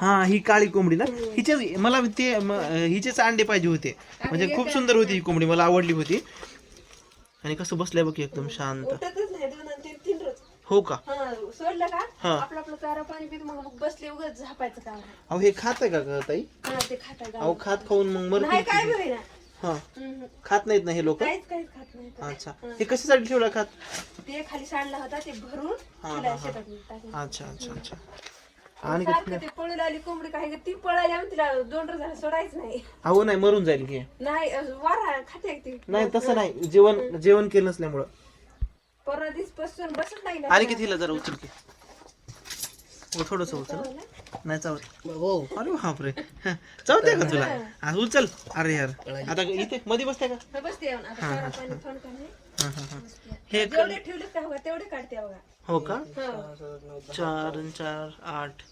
हा ही काळी कोंबडी ना. हिचे मला ते म- हिचेच अंडे पाहिजे होते. म्हणजे खूप सुंदर होती ही कोंबडी मला आवडली होती. आणि कसं बसलंय बघ एकदम शांत. उठतच नाही दोन आणि तीन तीन रोज. हो का? हा सोडलं का? हा. आपलं आपलं चारा पाणी पित मग मग बसले उगाच झापायचं काम. आहे. अहो हे खात आहे का ग ताई? हा ते अहो खात खाऊन मग नाही काय ना हा. खात नाहीत ना हे लोक? काहीच काहीच खात नाही अच्छा. हे. कशासाठी ठेवलं खात? ते खाली सांडला होता ते भरून हा, तिला हा, हा. शेतात टाकलं. अच्छा अच्छा अच्छा. आणि सारखं ते पळून आली कोंबडी काय ती पळाली आम्ही तिला दोन रोज झालं सोडायचं नाही. अहो नाही मरून जाईल की. नाही अं, वारा खाते ती. नाही तसं नाही. जेवण जेवण केलं नसल्यामुळं. परवा दिवसपासून बसत नाही ना. आणि किती हिला जरा उचल की. थोडस उचल. नाही चावत. हो. अरे बापरे. चावते का तुला? हा, उचल. अरे यार. आता इथे मध्ये बसते का? हा, बसते. येऊन आता चारा पाणी थोडं कमी. हा, हा, हा. हे क- जेवढे ठेवले का बघा तेवढे काढते बघा. हो का? हा. चार आणि चार आठ.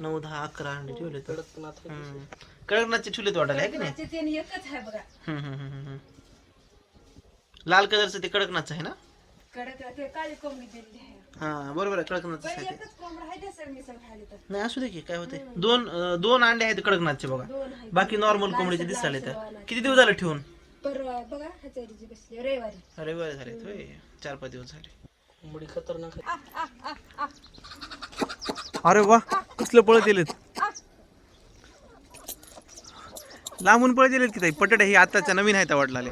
नऊ दहा अकरा अंडे ठेवले तर. कडकनाथचे ठेवले वाटायला आहे की नाही? त्याचे एकच आहे बघा. हम्म, हम्म, हम्म, हम्म. लाल कलरचं ते कडकनाथचं आहे ना? कडक ते काळी कोंबडी दिलेली आहे. हा बरोबर आहे कडकनाथचं पण आहे ते. एकच कोंबडा आहे त्या मिसळ खाली तर. नाही असू दे की काय होते दोन अं, दोन अंडे आहेत कडकनाथचे बघा. दोन आहे बाकी नॉर्मल कोंबडीचे दिसाले तर किती दिवस झाले ठेवून? बघा ह्याच्या जी बसली रविवारी. झाले होय. चार पाच दिवस झाले. कोंबडी खतरनाक आहे. अरे वा कसलं पळत येलेत. लांबून पळत येलेत की ताई? पटड्या ही आताच्या नवीन आहेत वाटलाले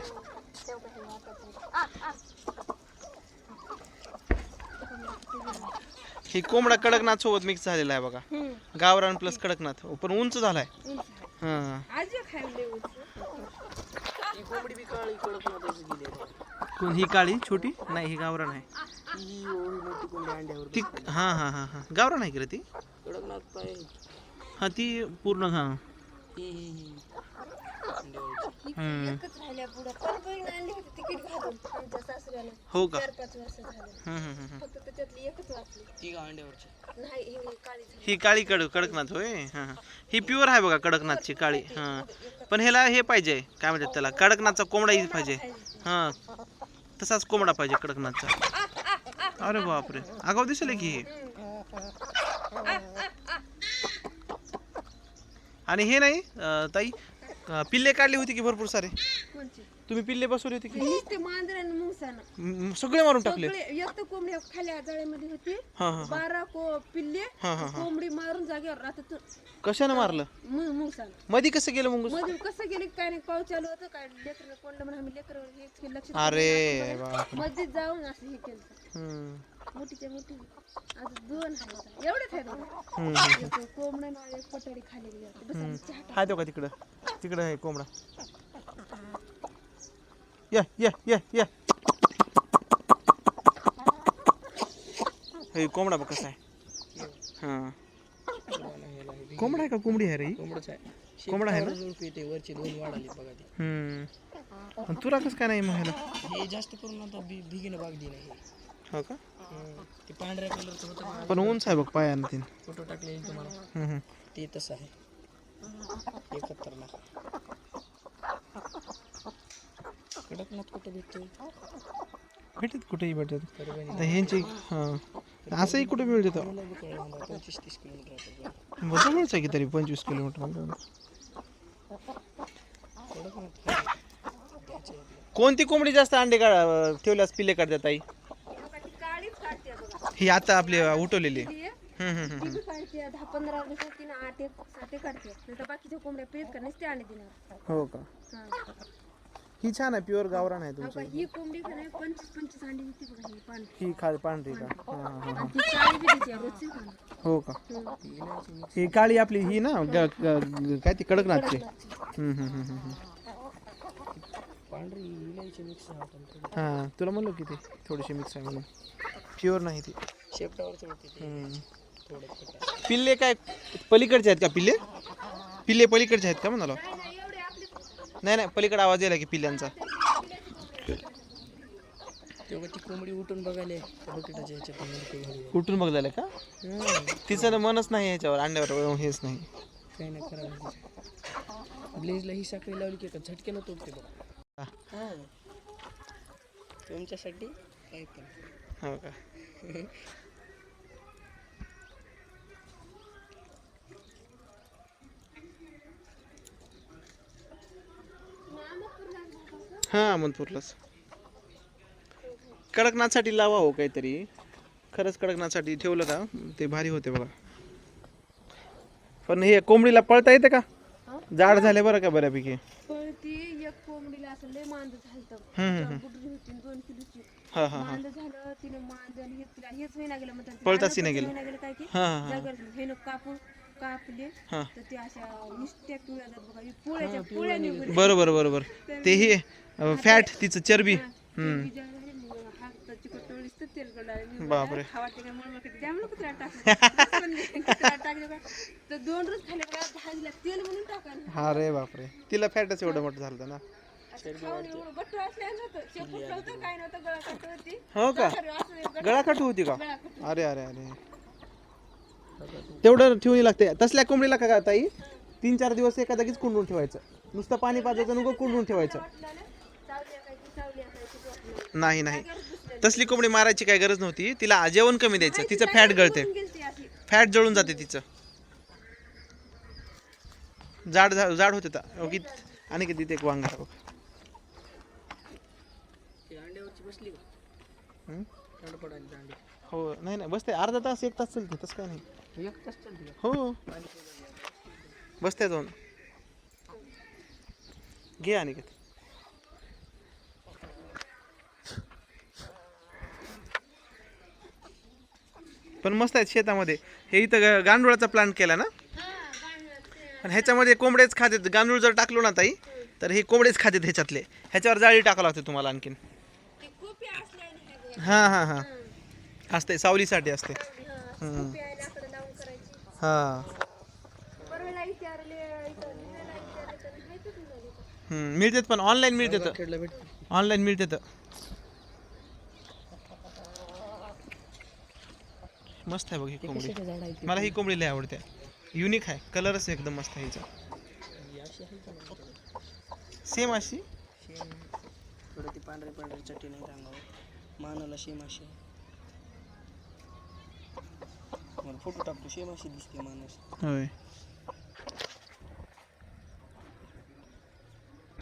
ही कोंबडा कडकनाथ सोबत मिक्स झालेला आहे बघा. गावरान प्लस कडकनाथ. पण उंच झालाय. हा. आज खायला ही काळी कडकनाथाची गेली आहे. कोण ही काळी? छोटी? नाही ही गावरान आहे. ही एवढी मोठी कोंबडी अंड्यावर ती हा हा हा हा. गावरान आहे की रे ती? कडकनाथ पाय हा ती पूर्ण हा. ही ही ही. हम्म. एकच राहिल्या पुढं. पण बहीण आणली होती तिकीट घालून. आमच्या सासऱ्याला. हो का? चार पाच वर्ष झालं. हम्म, हम्म, हम्म. फक्त त्याच्यातली एकच वाचली ती का अंड्यावरची नाही ही काळी झाली. ही काळी कड कडकनाथ होय? हा हा. ही प्युअर आहे बघा कडकनाथची काळी. हा. पण ह्याला हे पाहिजे. काय म्हणतात त्याला? कडकनाथचा कोंबडा ही पाहिजे. हा. तसाच कोंबडा पाहिजे कडकनाथचा. अरे बापरे. आगाव दिसेल की हे? आणि हे नाही अं, ताई? पिल्ले काढली होती की भरपूर सारे? कोणची? तुम्ही पिल्ले बसवले होते की? नुसते मांजरानं मुंगसानं म- सगळे मारून टाकले सगळे एक तर कोंबडी खाली जाळ्यामध्ये होती. हा हा हा. बारा को पिल्ले हा हा हा. कोंबडी मारून जागेवर आता तू कशानं मारलं? मुंगसानं मधी कसं गेलं मुंगूस? मध्ये कसं गेले काय नाही पाऊस चालू होतं काय लेकर कोणलं म्हणून आम्ही लेकर लक्ष अरे बापमध्ये जाऊन असं हे केलं. हम्म. मोठीच्या मोठी. दोन आहेत एवढेच आहेत बघा. हम्म एक कोंबडं ना एक पटाडी खाली गेली होती. बस आम्ही चहा हाय तो का तिकडं? तिकडं आहे कोंबडा. या या या या. हे कोंबडा बघ कसा आहे. हा. कोंबडा आहे का कोंबडी आहे रे? ही? कोंबडच आहे. कोंबडा आहे ना? येते वरची दोन वाढ आली बघा ती. हम्म. आणि तुला कसं काय नाही मग ह्याला हे जास्त करून आता बी भिगीनं बाग दिली नाही हो का? ते पांढऱ्या कलरचं होतं पण उंच आहे बघ पायानं तीन फोटो टाकले तुम्हाला. हम्म, हम्म. ते तसं आहे. खतरनाक कडकनाथ कुठं भेटतो भेटत कुठेही भेटत. परभणी. आता ह्यांची हा. असंही कुठे मिळत मला बी कळलं मला पंचवीस तीस किलोमीटर आहे जवळच आहे की तरी पंचवीस किलोमीटर कडकनाथ घ्यायचे आपलं कोणती कोंबडी जास्त अंडे का ठेवल्यास पिल्ले काढतात ताई बघा, ती काळीच काढते बघा ही आता आपली उठवलेली ती आहे, हम्म, हम्म, ती हम्म. बी काढते. दहा पंधरा दिवसात तिनं आठ एक सात एक काढते. नंतर बाकीच्या कोंबड्या पेट का नसते आणि दिनार हो का? हा. ही छान आहे प्युअर गावरान आहे तुमची. का, ही कोंबडी का नाही पंचवीस पंचवीस अंडी होती बघा ही पांढरी ही खा पांढरी का? हा, हा, हा, हा. ती काळी बी रोजची. हो का. ही. आपली ही ना ग- ग- काय ती कडकनाथची? हम्म, हम्म, हम्म, हम्म. पांढरी इलायची मिक्स आहे हा तुला म्हणलो की ती थोडीशी मिक्स आहे म्हणून. प्युअर नाही ती. ते. हम्म. थोडं खोटं पिल्ले काय पलीकडचे आहेत का पिल्ले? पिल्ले पलीकडचे आहेत का म्हणालो? नाही नाही पलीकडे आवाज यायला की पिल्ल्यांचा. तेव्हा ती कोंबडी उठून बघायला त्या बकेटाच्या ह्याच्यात मुलगी घालून. कुठून बघायला का? हम्म, तिचं ना मनच नाही ह्याच्यावर अंड्यावर हेच नाही. काही नाही खराब ब्लेजला ही साखळी लावली की का झटक्यानं तोडते बघ. हो. तुमच्यासाठी हो का? हा अमनपूरलाच. कडकनाथसाठी लावा हो काहीतरी. खरंच कडकनाथसाठी ठेवलं का? ते भारी होते बघा. पण हे कोंबडीला पळता येते का? जाड झाले बरं का बऱ्यापैकी? पण ती एक कोंबडीला असं लय मांद होती दोन किलोची. हां हां हां. मांद झालं तिने मांद आणि हे तिला हेच महिना गेलं म्हणतात. ते पळताच आलं नाही पण गेलं. महिना गेलं काय की? हां हां जागर हे कापून कापले. हां. तर ते अशा नुसत्या पिवळ्या जात बघा. हे पुळ्याच्या पुळ्या निघून बरोबर बरोबर. ते हे फॅट तिचं चरबी. हम्म. दोन रोज का तेल म्हणून टाकायला हा रे बापरे. तिला फॅटच एवढं मोठं झालं ना. काय नव्हतं, गळा काट होती. हो का? का. अरे अरे अरे. तेवढं ठेवून लागते. तसल्या कोंबडीला का ताई? तीन चार दिवस एका जागीच कुंडून ठेवायचं. नुसतं पाणी पाजायचं नको कुंडून ठेवायचं. नाही नाही. तसली कोंबडी मारायची काय गरज नव्हती. तिला जेवण कमी द्यायचं. तिचं फॅट गळते. फॅट जळून जाते तिचं. जाड जाड होते ता- हो की आणि किती ते एक वांगा बघ. हो? नाही नाही बसते. अर्धा तास एक तास चालते तसं काय नाही. एक तास चालते का? हो. बसते जाऊन. घे आणि किती पण मस्त आहेत शेतामध्ये. हे इथं गांडुळाचा प्लांट केला ना? आणि ह्याच्यामध्ये कोंबडेच खातात गांडूळ जर टाकलो ना ताई तर हे कोंबडेच खातात ह्याच्यातले. ह्याच्यावर जाळी टाकावं लागते तुम्हाला आणखीन. हे हां हां. असते सावलीसाठी असते हं, हां मिळतात पण ऑनलाईन मिळतात. ऑनलाईन मिळतात. मस्त आहे बघ ही कोंबडी. मला ही कोंबडी लय आवडते. युनिक आहे. कलरच एकदम मस्त आहे हिचा. ही सेम अशी? थोडं ती पांढरे पांढरे चटणी नाही अंगावर मानाला शेम अशी. आहे. मला फोटो टाकतो शेम अशी दिसते मानस. होय.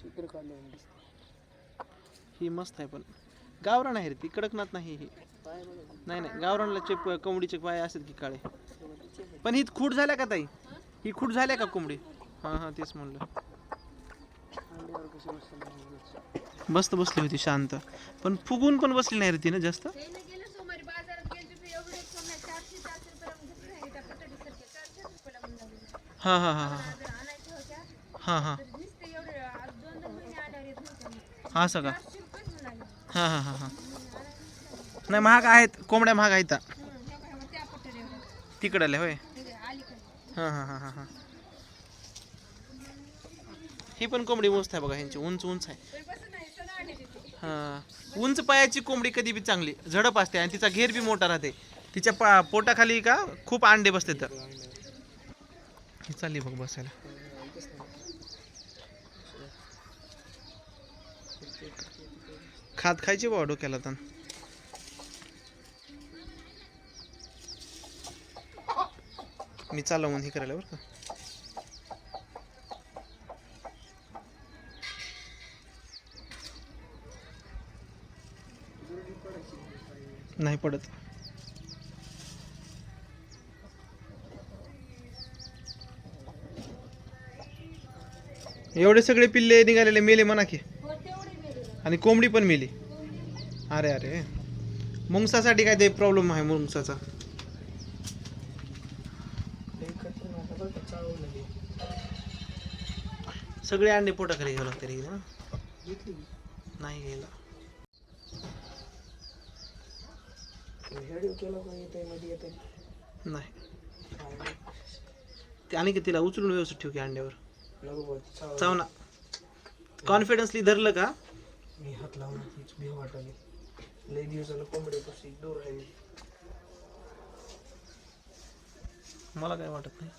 चित्र काढलं दिसते. ही मस्त आहे पण. गावरान आहे रे ती कडकनाथ नाही ही. नाही नाही गावरानला चेप कोंबडीचे पाय असतात की काळे. पण ही खूट झाल्या का ताई? ही खूट झाल्या का कोंबडी? हां हां तेच म्हणलं. बसत मस्त बसली होती शांत. पण फुगून पण बसली नाही रे तिनं जास्त? त्यानं हां हां हां हां. हां हां. असं का? हां हां हां हां. नाही महाग आहेत. कोंबड्या महाग आहेत. तिकडले होय. हां हां हां हां हां. ही पण कोंबडी मस्त आहे बघा ह्यांची. उंच उंच आहे. हां. उंच पायाची कोंबडी कधी बी चांगली. झडप असते आणि तिचा घेर बी मोठा राहते. तिच्या पा पोटाखाली का खूप अंडे बसते तर. ही चालली बघ बसायला. खात खायची बा डोक्याला तन मी चालवून हे करायला बरं का. नाही पडत. एवढे सगळे पिल्ले निघालेले मेले म्हणा की. आणि कोंबडी पण मेली. अरे अरे. मुंगसासाठी काय ते प्रॉब्लेम आहे मुंगसाचा. सगळे अंडे पोटाखाली घ्यावं लागते रे. नाही घ्यायला नाही. ते आणि की तिला उचलून व्यवस्थित ठेव की अंड्यावर. नको बुवा, ती चावलं. चाव ना. कॉन्फिडन्सली धरलं का? मी हात लावून तीच भीव वाटाली लई दिवसाला कोंबड्यापासून दूर आहे मला काय वाटत नाही.